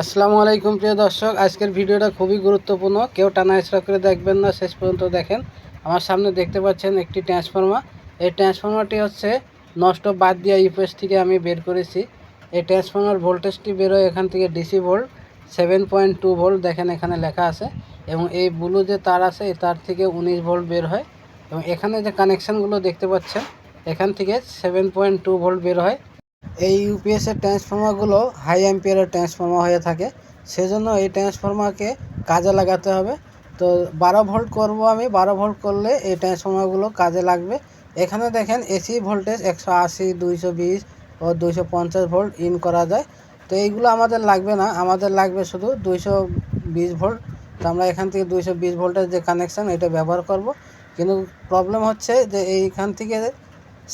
আসসালামু আলাইকুম প্রিয় দর্শক, আজকের ভিডিওটা খুবই গুরুত্বপূর্ণ। কেউ টানা হেঁচড়া করে দেখবেন না, শেষ পর্যন্ত দেখেন। আমার সামনে দেখতে পাচ্ছেন একটি ট্রান্সফর্মার এই ট্রান্সফর্মারটি হচ্ছে নষ্ট বাদ দিয়া ইউপিএস থেকে আমি বের করেছি। এই ট্রান্সফর্মার ভোল্টেজটি বেরোয় এখান থেকে DC volt seven point two volt দেখেন এখানে লেখা আছে। এবং এই ব্লু যে তার আছে, এই তার থেকে উনিশ ভোল্ট বের হয়। এবং এখানে যে কানেকশানগুলো দেখতে পাচ্ছেন, এখান থেকে সেভেন পয়েন্ট টু ভোল্ট বের হয়। এই ইউপিএস এর ট্রান্সফর্মারগুলো হাই অ্যাম্পিয়ারের ট্রান্সফর্মার হয়ে থাকে। সেজন্য এই ট্রান্সফর্মারকে কাজে লাগাতে হবে। তো বারো ভোল্ট করব আমি, বারো ভোল্ট করলে এই ট্রান্সফর্মারগুলো কাজে লাগবে। এখানে দেখেন এসি ভোল্টেজ একশো আশি, দুইশো বিশ ও দুইশো পঞ্চাশ ভোল্ট ইন করা যায়। তো এইগুলো আমাদের লাগবে না, আমাদের লাগবে শুধু দুইশো বিশ ভোল্ট তো আমরা এখান থেকে দুইশো বিশ ভোল্টের যে কানেকশান এটা ব্যবহার করব। কিন্তু প্রবলেম হচ্ছে যে এইখান থেকে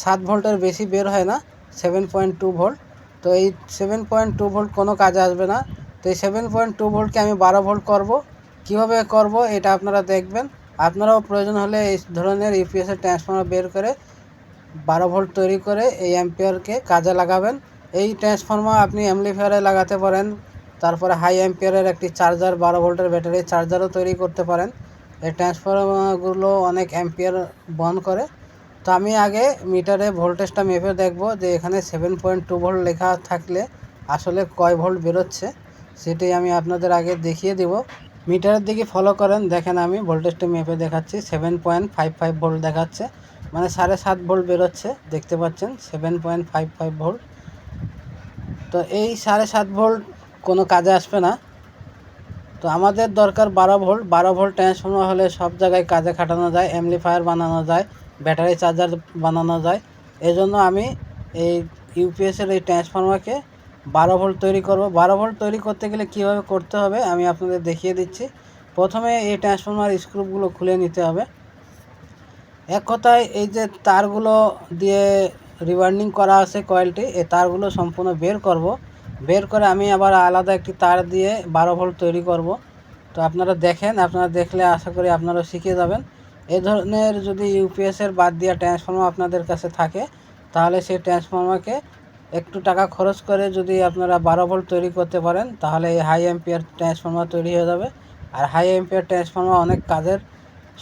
সাত ভোল্টের বেশি বের হয় না। সেভেন পয়েন্ট টু ভোল্ট তো এই সেভেন পয়েন্ট টু ভোল্ট কোনো কাজে আসবে না। তো এই সেভেন পয়েন্ট টু ভোল্টকে আমি বারো ভোল্ট করব। কীভাবে করব এটা আপনারা দেখবেন। আপনারাও প্রয়োজন হলে এই ধরনের ইউপিএসের ট্রান্সফর্মার বের করে বারো ভোল্ট তৈরি করে এই অ্যাম্পিয়ারকে কাজে লাগাবেন। এই ট্রান্সফর্মার আপনি অ্যাম্পলিফায়ারে লাগাতে পারেন। তারপরে হাই অ্যাম্পিয়ারের একটি চার্জার বারো ভোল্টের ব্যাটারি চার্জারও তৈরি করতে পারেন। এই ট্রান্সফর্মারগুলো অনেক অ্যাম্পিয়ার বহন করে। তো আমি আগে মিটারে ভোল্টেজটা মেপে দেখব যে এখানে সেভেন পয়েন্ট টু ভোল্ট লেখা থাকলে আসলে কয় ভোল্ট বেরোচ্ছে, সেটাই আমি আপনাদের আগে দেখিয়ে দেব। মিটারের দিকে ফলো করেন, দেখেন আমি ভোল্টেজটা মেপে দেখাচ্ছি seven point five five volt দেখাচ্ছে মানে সাড়ে সাত ভোল্ট বেরোচ্ছে, দেখতে পাচ্ছেন seven point five five volt তো এই সাড়ে সাত ভোল্ট কোনো কাজে আসবে না। তো আমাদের দরকার বারো ভোল্ট বারো ভোল্ট ট্রান্সফর্মার হলে সব জায়গায় কাজে খাটানো যায় অ্যাম্পলিফায়ার বানানো যায় ব্যাটারি চার্জার বানানো যায়। এই জন্য আমি এই ইউপিএসের এই ট্রান্সফর্মারকে বারো ভোল্ট তৈরি করব। বারো ভোল্ট তৈরি করতে গেলে কীভাবে করতে হবে আমি আপনাদের দেখিয়ে দিচ্ছি। প্রথমে এই ট্রান্সফর্মার স্ক্রুপগুলো খুলে নিতে হবে। এক কথায় এই যে তারগুলো দিয়ে রিবার্নিং করা আছে কয়েলটি এই তারগুলো সম্পূর্ণ বের করব। বের করে আমি আবার আলাদা একটি তার দিয়ে বারো ভোল্ট তৈরি করব। তো আপনারা দেখেন, আপনারা দেখলে আশা করি আপনারা শিখে যাবেন। এই ধরনের যদি ইউপিএসের বাদ দেওয়া ট্রান্সফর্মার আপনাদের কাছে থাকে, তাহলে সেই ট্রান্সফর্মারকে একটু টাকা খরচ করে যদি আপনারা বারো ভোল্ট তৈরি করতে পারেন, তাহলে এই হাই এম্পিয়ার ট্রান্সফর্মার তৈরি হয়ে যাবে। আর হাই এম্পিয়ার ট্রান্সফর্মার অনেক কাজের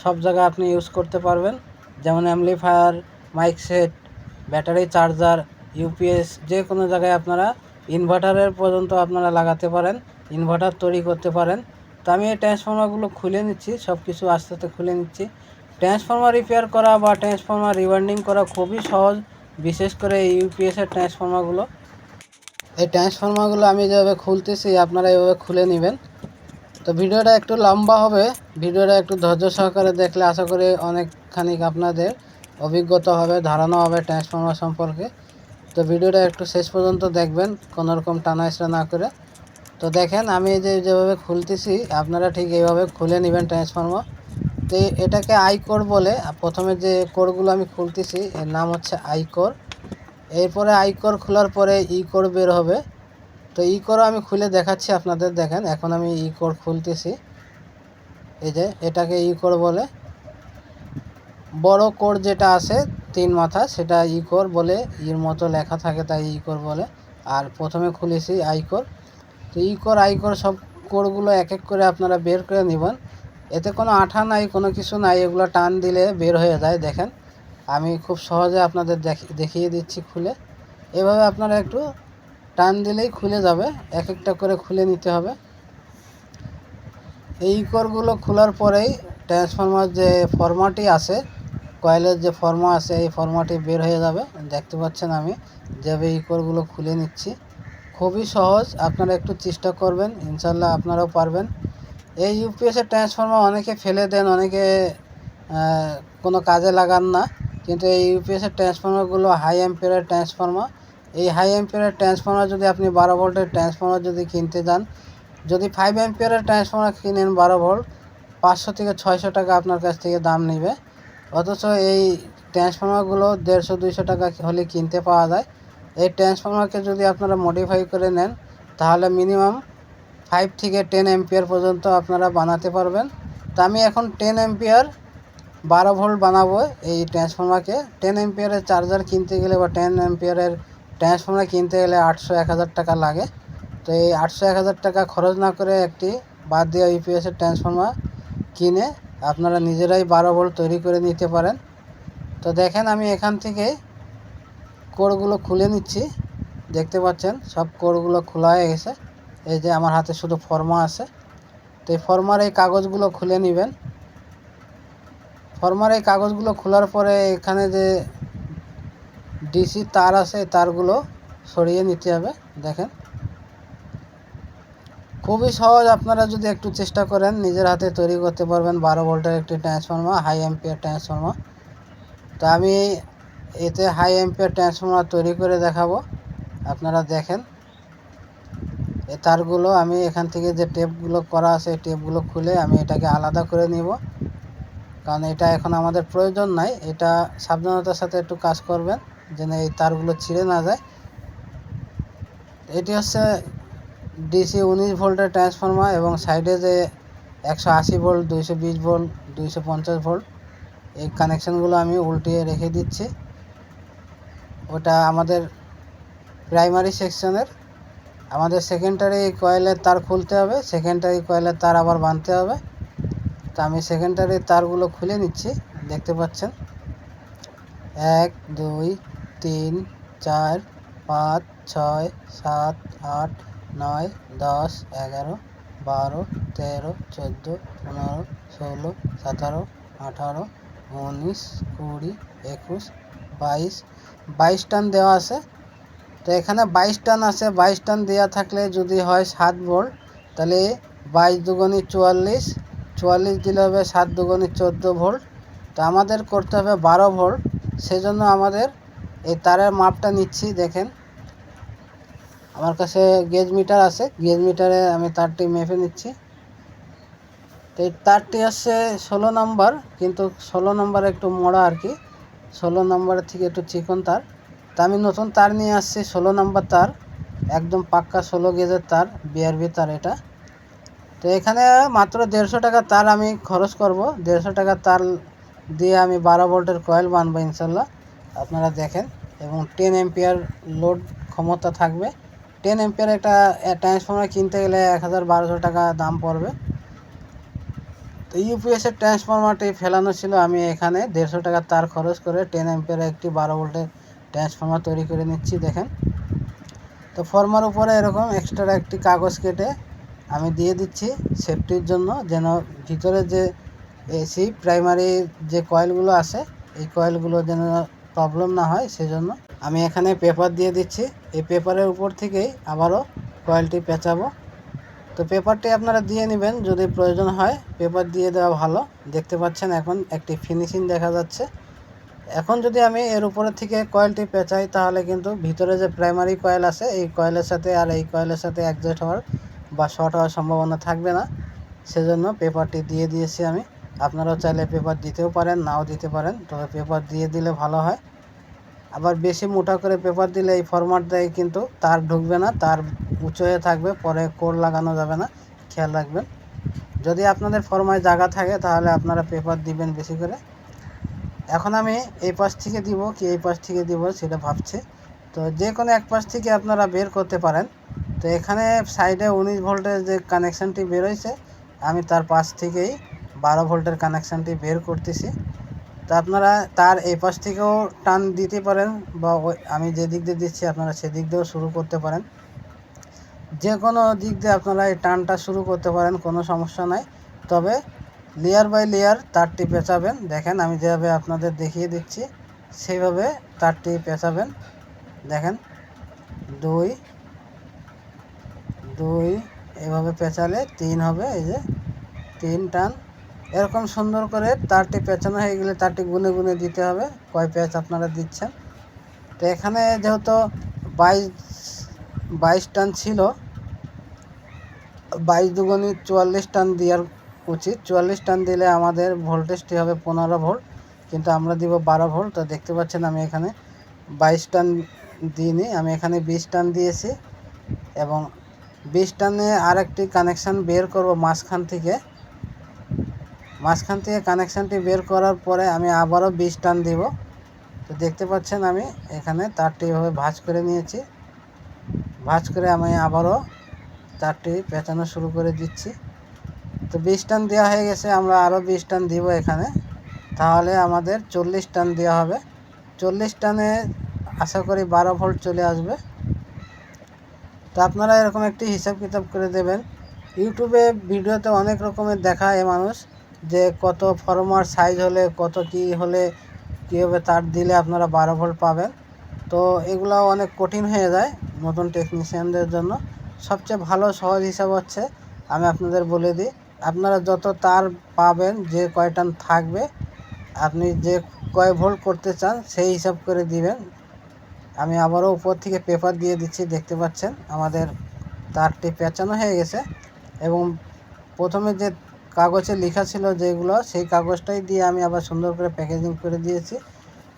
সব জায়গায় আপনি ইউজ করতে পারবেন। যেমন amplifier mic set battery charger UPS যে কোনো জায়গায় আপনারা ইনভার্টারের পর্যন্ত আপনারা লাগাতে পারেন ইনভার্টার তৈরি করতে পারেন। তো আমি এই ট্রান্সফর্মারগুলো খুলে নিচ্ছি সব কিছু আস্তে আস্তে খুলে নিচ্ছি। ট্রান্সফর্মার রিপেয়ার করা বা ট্রান্সফর্মার রিবার্নিং করা খুবই সহজ, বিশেষ করে এই ইউপিএসের ট্রান্সফর্মারগুলো। এই ট্রান্সফর্মারগুলো আমি যেভাবে খুলতেছি, আপনারা এভাবে খুলে নেবেন। তো ভিডিওটা একটু লম্বা হবে। ভিডিওটা একটু ধৈর্য সহকারে দেখলে আশা করি অনেকখানি আপনাদের অভিজ্ঞতা হবে ধারণা হবে ট্রান্সফর্মার সম্পর্কে। তো ভিডিওটা একটু শেষ পর্যন্ত দেখবেন কোনো রকম টানা না করে। তো দেখেন, আমি যে যেভাবে খুলতেছি, আপনারা ঠিক এইভাবে খুলে নেবেন ট্রান্সফর্মার। তো এটাকে আই কোর বলে প্রথমে যে কোরগুলো আমি খুলতেছি, এর নাম হচ্ছে আই কোর এরপরে আই কোর খোলার পরে ই কোর বের হবে। তো ই কোর আমি খুলে দেখাচ্ছি আপনাদের, দেখেন, এখন আমি ই কোর খুলতেছি। এই যে, এটাকে ই কোর বলে। বড় কোর যেটা আছে, তিন মাথা, সেটা ই কোর বলে, ইর মতো লেখা থাকে তাই ই কোর বলে। আর প্রথমে খুলেছি আই কোর তো ই কোর আই কোর সব কোরগুলো এক এক করে আপনারা বের করে নেবেন। এতে কোনো আঠা নাই, কোনো কিছু নাই, এগুলো টান দিলে বের হয়ে যায়, দেখেন। আমি খুব সহজে আপনাদের দেখিয়ে দিচ্ছি খুলে। এভাবে আপনারা একটু টান দিলেই খুলে যাবে এক একটা করে খুলে নিতে হবে। এই করগুলো খোলার পরেই ট্রান্সফর্মার যে ফর্মাটি আছে কয়েলের যে ফর্মা আছে, এই ফর্মাটি বের হয়ে যাবে। দেখতে পাচ্ছেন আমি যেভাবে এই করগুলো খুলে নিচ্ছি। খুবই সহজ, আপনারা একটু চেষ্টা করবেন ইনশাল্লাহ আপনারাও পারবেন। এই ইউপিএসের ট্রান্সফর্মার অনেকে ফেলে দেন, অনেকে কোনো কাজে লাগান না। কিন্তু এই ইউপিএসের ট্রান্সফর্মারগুলো হাই অ্যাম্পিয়ারের ট্রান্সফর্মার এই হাই অ্যাম্পিয়ারের ট্রান্সফর্মার যদি আপনি বারো ভোল্টের ট্রান্সফর্মার যদি কিনতে যান, যদি ফাইভ অ্যাম্পিয়ারের ট্রান্সফর্মার কিনেন বারো ভোল্ট পাঁচশো থেকে ছয়শো টাকা আপনার কাছ থেকে দাম নেবে। অথচ এই ট্রান্সফর্মারগুলো দেড়শো, দুইশো টাকা হলে কিনতে পাওয়া যায়। এই ট্রান্সফর্মারকে যদি আপনারা মডিফাই করে নেন, তাহলে মিনিমাম ফাইভ থেকে টেন এম্পিয়ার পর্যন্ত আপনারা বানাতে পারবেন। তো আমি এখন টেন এম্পিয়ার বারো ভোল্ট বানাবো এই ট্রান্সফর্মারকে। টেন এম্পিয়ারের চার্জার কিনতে গেলে বা টেন এম্পিয়ারের ট্রান্সফর্মার কিনতে গেলে আটশো এক হাজার টাকা লাগে। তো এই আটশো এক হাজার টাকা খরচ না করে একটি বাদ দেওয়া ইউপিএসের ট্রান্সফর্মার কিনে আপনারা নিজেরাই বারো ভোল্ট তৈরি করে নিতে পারেন। তো দেখেন আমি এখান থেকে কোড়গুলো খুলে নিচ্ছি। দেখতে পাচ্ছেন সব কোড়গুলো খোলা হয়ে গেছে। এই যে আমার হাতে শুধু ফর্মা আছে। তো এই ফর্মার এই কাগজগুলো খুলে নেবেন। ফর্মার এই কাগজগুলো খোলার পরে এখানে যে ডিসি তার আছে তারগুলো সরিয়ে নিতে হবে, দেখেন। খুবই সহজ, আপনারা যদি একটু চেষ্টা করেন, নিজের হাতে তৈরি করতে পারবেন। বারো ভোল্টের একটি ট্রান্সফর্মার হাই এম্পিয়ার ট্রান্সফর্মার তো আমি এতে হাই এম্পিয়ার ট্রান্সফর্মার তৈরি করে দেখাবো। আপনারা দেখেন। তারগুলো আমি এখান থেকে যে টেপগুলো করা আছে, এই টেপগুলো খুলে আমি এটাকে আলাদা করে নিব। কারণ এটা এখন আমাদের প্রয়োজন নাই। এটা সাবধানতার সাথে একটু কাজ করবেন, যেন এই তারগুলো ছিঁড়ে না যায়। এটি হচ্ছে ডিসি উনিশ ভোল্টের ট্রান্সফর্মার এবং সাইডে যে একশো আশি ভোল্ট, দুইশো বিশ ভোল্ট, দুইশো পঞ্চাশ ভোল্ট, এই কানেকশানগুলো আমি উল্টিয়ে রেখে দিচ্ছি। ওটা আমাদের প্রাইমারি সেকশনের আমাদের সেকেন্ডারি কয়েলের তার খুলতে হবে সেকেন্ডারি কয়েলের তার আবার বাঁধতে হবে। তো আমি সেকেন্ডারি তারগুলো খুলে নিচ্ছি, দেখতে পাচ্ছেন। এক, দুই, তিন, চার, পাঁচ, ছয়, সাত, আট, নয়, দশ, এগারো, বারো, তেরো, চোদ্দ, পনেরো, ষোলো, সতেরো, আঠারো, উনিশ, কুড়ি, একুশ, বাইশ। বাইশ টান দেওয়া আছে। তো এখানে বাইশ টান আছে, বাইশ টান দেওয়া থাকলে যদি হয় সাত ভোল্ট, তাহলে বাইশ দুগুণি চুয়াল্লিশ চুয়াল্লিশ দিলে হবে সাত দুগুণি চোদ্দ ভোল্ট। তো আমাদের করতে হবে বারো ভোল্ট, সেজন্য আমাদের এই তারের মাপটা নিচ্ছি, দেখেন। আমার কাছে গেজ মিটার আছে, গেজ মিটারে আমি তারটি মেপে নিচ্ছি। তো এই তারটি হচ্ছে ষোলো নম্বর, কিন্তু ষোলো নম্বর একটু মোড়া আর কি। ষোলো নম্বরের থেকে একটু চিকন তার। তা আমি নতুন তার নিয়ে আসছি, ষোলো নম্বর তার, একদম পাক্কা ষোলো গেজের তার বিআরবি তার এটা। তো এখানে মাত্র দেড়শো টাকা তার আমি খরচ করব, দেড়শো টাকা তার দিয়ে আমি বারো ভোল্টের কয়েল বানবো ইনশাল্লাহ, আপনারা দেখেন। এবং টেন এম্পিয়ার লোড ক্ষমতা থাকবে। টেন এম্পিয়ার একটা ট্রান্সফর্মার কিনতে গেলে এক হাজার বারোশো টাকা দাম পড়বে। তো ইউপিএসের ট্রান্সফর্মারটি ফেলানো ছিল, আমি এখানে দেড়শো টাকা তার খরচ করে টেন এম্পিয়ার একটি বারো ভোল্টের ট্রান্সফর্মার তৈরি করে নিচ্ছি, দেখেন। তো ফর্মার উপরে এরকম এক্সট্রা একটি কাগজ কেটে আমি দিয়ে দিচ্ছি সেফটির জন্য, যেন ভিতরে যে এসি প্রাইমারি যে কয়েলগুলো আছে, এই কয়েলগুলো যেন প্রবলেম না হয়, সেজন্য আমি এখানে পেপার দিয়ে দিচ্ছি। এই পেপারের উপর থেকেই আবারও কয়েলটি পেঁচাবো। তো পেপারটি আপনারা দিয়ে নেবেন, যদি প্রয়োজন হয় পেপার দিয়ে দেওয়া ভালো। দেখতে পাচ্ছেন এখন একটি ফিনিশিং দেখা যাচ্ছে। এখন যদি আমি এর উপরের থেকে কয়েলটি পেঁচাই, তাহলে কিন্তু ভিতরে যে প্রাইমারি কয়েল আছে, এই কয়েলের সাথে আর এই কয়েলের সাথে অ্যাডজাস্ট হওয়ার বা শর্ট হওয়ার সম্ভাবনা থাকবে না। সেজন্য পেপারটি দিয়ে দিয়েছি আমি। আপনারাও চাইলে পেপার দিতেও পারেন, নাও দিতে পারেন, তবে পেপার দিয়ে দিলে ভালো হয়। আবার বেশি মোটা করে পেপার দিলে এই ফরম্যাট দেয় কিন্তু তার ঢুকবে না, তার উঁচু হয়ে থাকবে, পরে কোর লাগানো যাবে না, খেয়াল রাখবেন। যদি আপনাদের ফরমায় জায়গা থাকে, তাহলে আপনারা পেপার দিবেন বেশি করে। এখন আমি এই পাশ থেকে দিব কি এই পাশ থেকে দিব সেটা ভাবছি। তো যে কোনো এক পাশ থেকে আপনারা বের করতে পারেন। তো এখানে সাইডে উনিশ ভোল্টের যে কানেকশানটি বেরোয়ছে আমি তার পাশ থেকেই বারো ভোল্টের কানেকশানটি বের করতেছি। তো আপনারা তার এই পাশ থেকেও টান দিতে পারেন বা আমি যে দিক দিয়ে দিচ্ছি, আপনারা সেদিক দিয়েও শুরু করতে পারেন। যে কোনো দিক দিয়ে আপনারা এই টানটা শুরু করতে পারেন, কোনো সমস্যা নাই। তবে লেয়ার বাই লেয়ার তারটি পেঁচাবেন। দেখেন, আমি যেভাবে আপনাদের দেখিয়ে দিচ্ছি, সেইভাবে তারটি পেঁচাবেন। দেখেন, দুই দুই, এভাবে পেঁচালে তিন হবে, এই যে তিন টান। এরকম সুন্দর করে তারটি পেঁচানো হয়ে গেলে তারটি গুনে গুনে দিতে হবে। কয় প্যাচ আপনারা দিচ্ছেন? তো এখানে যেহেতু বাইশ বাইশ টান ছিল, বাইশ দুগুণি চুয়াল্লিশ টান দেওয়ার উচিত চুয়াল্লিশ টান দিলে আমাদের ভোল্টেজটি হবে পনেরো ভোল্ট কিন্তু আমরা দিব বারো ভোল্ট তো দেখতে পাচ্ছেন আমি এখানে বাইশ টান দিইনি, আমি এখানে বিশ টান দিয়েছি। এবং বিশ টানে আরেকটি কানেকশান বের করব মাঝখান থেকে। মাঝখান থেকে কানেকশানটি বের করার পরে আমি আবারও বিশ টান দিব। তো দেখতে পাচ্ছেন আমি এখানে তারটি এভাবে ভাঁজ করে নিয়েছি। ভাঁজ করে আমি আবারও তারটি পেঁচানো শুরু করে দিচ্ছি। তো বিশ টান দেওয়া হয়ে গেছে, আমরা আরও বিশ টান দিব এখানে। তাহলে আমাদের চল্লিশ টান দেওয়া হবে। চল্লিশ টানে আশা করি বারো ভোল্ট চলে আসবে। তো আপনারা এরকম একটি হিসাব কিতাব করে দেবেন। ইউটিউবে ভিডিওতে অনেক রকমের দেখায় মানুষ যে কত ফরমার সাইজ হলে, কত কি হলে, কীভাবে তার দিলে আপনারা বারো ভোল্ট পাবেন। তো এগুলো অনেক কঠিন হয়ে যায় নতুন টেকনিশিয়ানদের জন্য। সবচেয়ে ভালো সহজ হিসাব হচ্ছে, আমি আপনাদের বলে দিই। আপনারা যত তার পাবেন, যে কয়টান থাকবে, আপনি যে কয় ভোল্ট করতে চান, সেই হিসাব করে দিবেন। আমি আবারও উপর থেকে পেপার দিয়ে দিচ্ছি, দেখতে পাচ্ছেন? আমাদের তারটি পেঁচানো হয়ে গেছে এবং প্রথমে যে কাগজে লেখা ছিল যেগুলো, সেই কাগজটাই দিয়ে আমি আবার সুন্দর করে প্যাকেজিং করে দিয়েছি।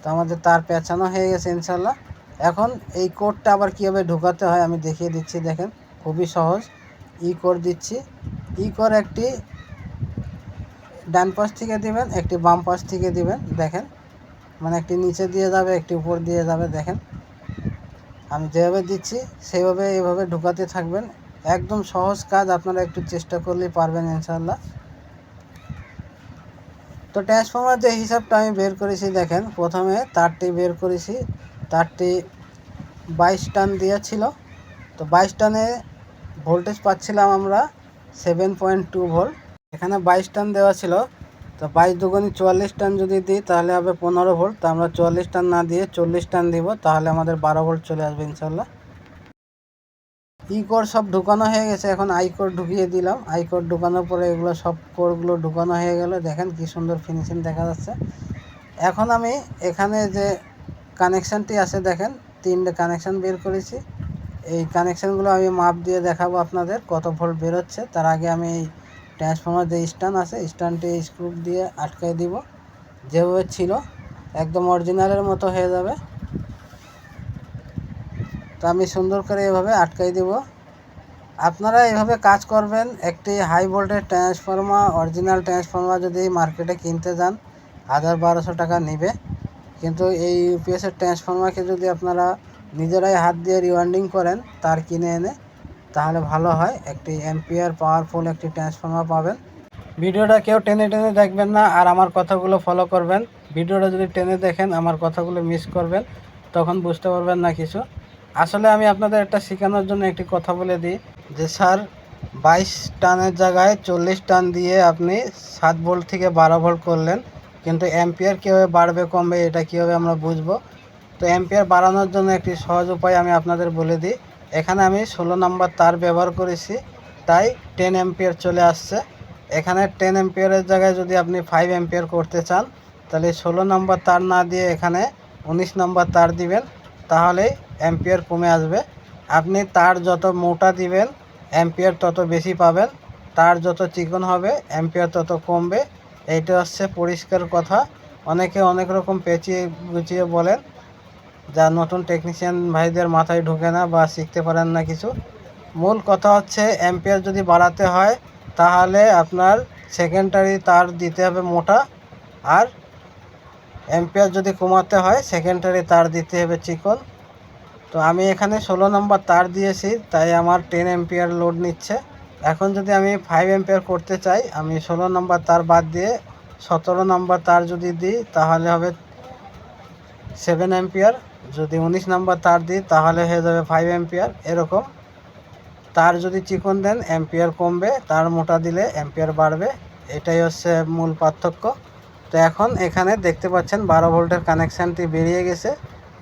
তো আমাদের তার পেঁচানো হয়ে গেছে ইনশাল্লাহ এখন এই কোডটা আবার কীভাবে ঢোকাতে হয় আমি দেখিয়ে দিচ্ছি, দেখেন। খুবই সহজ। ই কোড দিচ্ছি। ই কোড একটি ডান পাশ থেকে দিবেন, একটি বাম পাশ থেকে দিবেন, দেখেন। মানে একটি নিচে দিয়ে যাবে, একটি উপর দিয়ে যাবে, দেখেন। আমি যেভাবে দিচ্ছি, সেইভাবে এইভাবে ঢুকাতে থাকবেন। একদম সহজ কাজ, আপনারা একটু চেষ্টা করলেই পারবেন ইনশাল্লাহ তো ট্রান্সফর্মার যে হিসাবটা আমি বের করেছি, দেখেন, প্রথমে তারটি বের করেছি। তারটি বাইশ টান দেওয়া ছিল তো বাইশ টানে ভোল্টেজ পাচ্ছিলাম আমরা সেভেন পয়েন্ট টু ভোল্ট এখানে বাইশ টান দেওয়া ছিল। তো বাইশ দুগুনি চুয়াল্লিশ টান যদি দিই, তাহলে হবে পনেরো ভোল্ট তো আমরা চুয়াল্লিশ টান না দিয়ে চল্লিশ টান দিব, তাহলে আমাদের বারো ভোল্ট চলে আসবে ইনশাল্লাহ ই কোড সব ঢুকানো হয়ে গেছে। এখন আই কোড ঢুকিয়ে দিলাম। আই কোড ঢুকানোর পরে এগুলো সব কোডগুলো ঢুকানো হয়ে গেল। দেখেন কি সুন্দর ফিনিশিং দেখা যাচ্ছে। এখন আমি এখানে যে কানেকশানটি আছে, দেখেন, তিনটে কানেকশান বের করেছি। এই কানেকশানগুলো আমি মাপ দিয়ে দেখাবো আপনাদের, কত ভোল্ট বেরোচ্ছে। তার আগে আমি এই ট্রান্সফর্মার যে স্ট্যান্ড আছে স্ট্যান্ডটি স্ক্রু দিয়ে আটকাই দিব। যেভাবে ছিল, একদম অরিজিনালের মতো হয়ে যাবে। তো আমি সুন্দর করে এভাবে আটকাই দেব। আপনারা এভাবে কাজ করবেন, একটি high voltage transformer original transformer যদি মার্কেটে কিনতে যান, হাজার বারোশো টাকা নেবে। কিন্তু এই ইউপিএসের ট্রান্সফর্মারকে যদি আপনারা নিজেরাই হাত দিয়ে রিওয়ান্ডিং করেন, তার কিনে এনে, তাহলে ভালো হয়। একটি এমপিআর পাওয়ারফুল একটি ট্রান্সফর্মার পাবেন। ভিডিওটা কেউ টেনে টেনে দেখবেন না, আর আমার কথাগুলো ফলো করবেন। ভিডিওটা যদি টেনে দেখেন, আমার কথাগুলো মিস করবেন, তখন বুঝতে পারবেন না কিছু। আসলে আমি আপনাদের একটা শেখানোর জন্য একটি কথা বলে দিই, যে স্যার, বাইশ টানের জায়গায় চল্লিশ টান দিয়ে আপনি সাত ভোল্ট থেকে বারো ভোল্ট করলেন, কিন্তু অ্যাম্পিয়ার কীভাবে বাড়বে, কমবে, এটা কীভাবে আমরা বুঝব? তো অ্যাম্পিয়ার বাড়ানোর জন্য একটি সহজ উপায় আমি আপনাদের বলে দিই। এখানে আমি ষোলো নাম্বার তার ব্যবহার করেছি, তাই টেন অ্যাম্পিয়ার চলে আসছে। এখানে টেন অ্যাম্পিয়ারের জায়গায় যদি আপনি ফাইভ অ্যাম্পিয়ার করতে চান, তাহলে ষোলো নম্বর তার না দিয়ে এখানে উনিশ নম্বর তার দিবেন, তাহলে অ্যাম্পিয়ার কমে আসবে। আপনি তার যত মোটা দিবেন অ্যাম্পিয়ার তত বেশি পাবেন, তার যত চিকন হবে অ্যাম্পিয়ার তত কমবে। এইটা হচ্ছে পরিষ্কার কথা। অনেকে অনেক রকম পেঁচিয়ে গুছিয়ে বলেন যা নতুন টেকনিশিয়ান ভাইদের মাথায় ঢুকে না বা শিখতে পারেন না কিছু। মূল কথা হচ্ছে অ্যাম্পিয়ার যদি বাড়াতে হয়, তাহলে আপনার সেকেন্ডারি তার দিতে হবে মোটা। আর অ্যাম্পিয়ার যদি কমাতে হয় সেকেন্ডারি তার দিতে হবে চিকন। তো আমি এখানে ষোলো নম্বর তার দিয়েছি, তাই আমার টেন এম্পিয়ার লোড নিচ্ছে। এখন যদি আমি ফাইভ এম্পিয়ার করতে চাই, আমি ষোলো নম্বর তার বাদ দিয়ে সতেরো নম্বর তার যদি দিই, তাহলে হবে সেভেন এম্পিয়ার যদি উনিশ নম্বর তার দিই, তাহলে হয়ে যাবে ফাইভ এম্পিয়ার এরকম। তার যদি চিকন দেন অ্যাম্পিয়ার কমবে, তার মোটা দিলে অ্যাম্পিয়ার বাড়বে। এটাই হচ্ছে মূল পার্থক্য। তো এখন এখানে দেখতে পাচ্ছেন বারো ভোল্টের কানেকশানটি বেরিয়ে গেছে।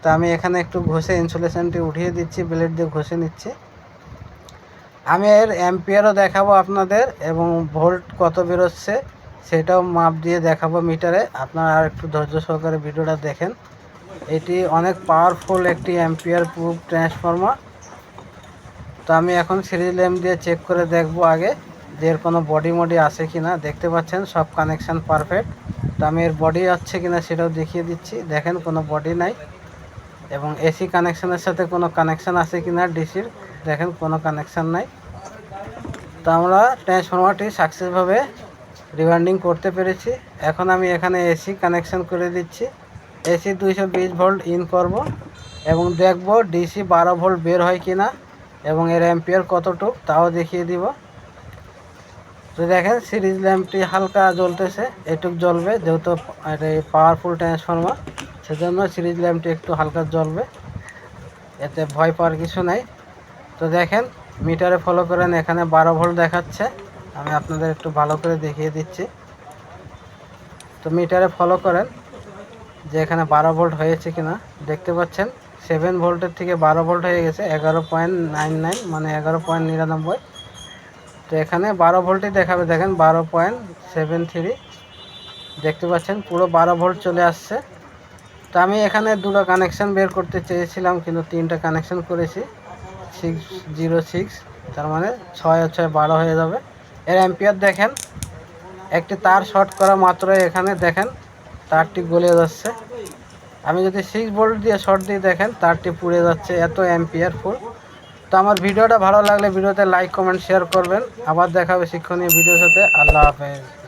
তো আমি এখানে একটু ঘষে ইনসুলেশনটি উঠিয়ে দিচ্ছি ব্লেড দিয়ে ঘষে নিচ্ছি। আমি এর অ্যাম্পিয়ারও দেখাবো আপনাদের, এবং ভোল্ট কত বেরোচ্ছে, সেটাও মাপ দিয়ে দেখাবো মিটারে আপনারা আর একটু ধৈর্য সহকারে ভিডিওটা দেখেন। এটি অনেক পাওয়ারফুল একটি অ্যাম্পিয়ার প্রুফ ট্রান্সফর্মার তো আমি এখন সিরিজ ল্যাম্প দিয়ে চেক করে দেখব আগে যে এর কোনো বডি মডি আছে কি না দেখতে পাচ্ছেন সব কানেকশান পারফেক্ট তো আমি এর বডি আছে কি না সেটাও দেখিয়ে দিচ্ছি। দেখেন কোনো বডি নাই। এবং এসি কানেকশানের সাথে কোনো কানেকশান আছে কি না ডিসির দেখেন কোনো কানেকশান নাই। তো আমরা ট্রান্সফর্মারটি সাকসেসভাবে রিওয়ান্ডিং করতে পেরেছি। এখন আমি এখানে এসি কানেকশান করে দিচ্ছি। এসি দুইশো বিশ ভোল্ট ইন করব এবং দেখব ডিসি বারো ভোল্ট বের হয় কি না এবং এর অ্যাম্পিয়ার কতটুক তাও দেখিয়ে দিব। তো দেখেন, সিরিজ ল্যাম্পটি হালকা জ্বলতেছে, এটুক জ্বলবে, যেহেতু এটা পাওয়ারফুল ট্রান্সফর্মার সেজন্য সিরিজ ল্যাম্পটি একটু হালকা জ্বলবে, এতে ভয় পাওয়ার কিছু নাই। তো দেখেন, মিটারে ফলো করেন, এখানে বারো ভোল্ট দেখাচ্ছে, আমি আপনাদের একটু ভালো করে দেখিয়ে দিচ্ছি। তো মিটারে ফলো করেন যে এখানে বারো ভোল্ট হয়েছে কিনা, দেখতে পাচ্ছেন সেভেন ভোল্টের থেকে বারো ভোল্ট হয়ে গেছে, এগারো পয়েন্ট নাইন নাইন মানে এগারো পয়েন্ট নিরানব্বই। তো এখানে বারো ভোল্টই দেখাবে, দেখেন, বারো পয়েন্ট সেভেন থ্রি দেখতে পাচ্ছেন, পুরো বারো ভোল্ট চলে আসছে। তো আমি এখানে দুটো কানেকশন বের করতে চেয়েছিলাম, কিন্তু তিনটা কানেকশন করেছি সিক্স জিরো সিক্স তার মানে ছয় ছয় বারো হয়ে যাবে। এর অ্যাম্পিয়ার দেখেন, একটি তার শর্ট করা মাত্রই এখানে দেখেন তারটি গলে যাচ্ছে। আমি যদি সিক্স ভোল্ট দিয়ে শর্ট দিয়ে দেখেন, তারটি পুড়ে যাচ্ছে এত অ্যাম্পিয়ার ফুল তো আমার ভিডিওটা ভালো লাগলে ভিডিওতে লাইক কমেন্ট শেয়ার করবেন। আবার দেখাবে শিক্ষণীয় ভিডিওর সাথে। আল্লাহ হাফেজ।